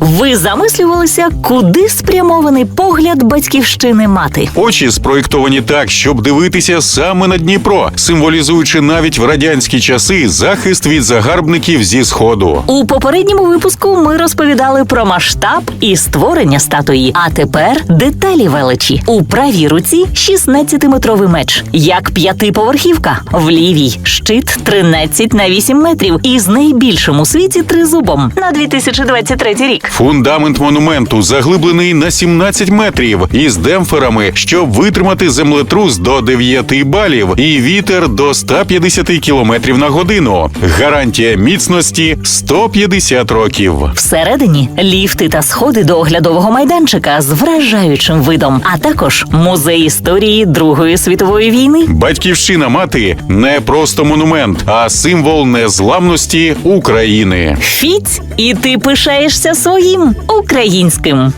Ви замислювалися, куди спрямований погляд батьківщини мати? Очі спроєктовані так, щоб дивитися саме на Дніпро, символізуючи навіть в радянські часи захист від загарбників зі сходу. У попередньому випуску ми розповідали про масштаб і створення статуї. А тепер деталі величі. У правій руці 16-метровий меч, як п'ятиповерхівка. В лівій щит 13 на 8 метрів із найбільшим у світі тризубом на 2023 рік. Фундамент монументу заглиблений на 17 метрів із демпферами, щоб витримати землетрус до 9 балів і вітер до 150 км на годину. Гарантія міцності 150 років. Всередині ліфти та сходи до оглядового майданчика з вражаючим видом, а також музей історії Другої світової війни. Батьківщина мати не просто монумент, а символ незламності України. Фіць, і ти пишаєшся своїм українським.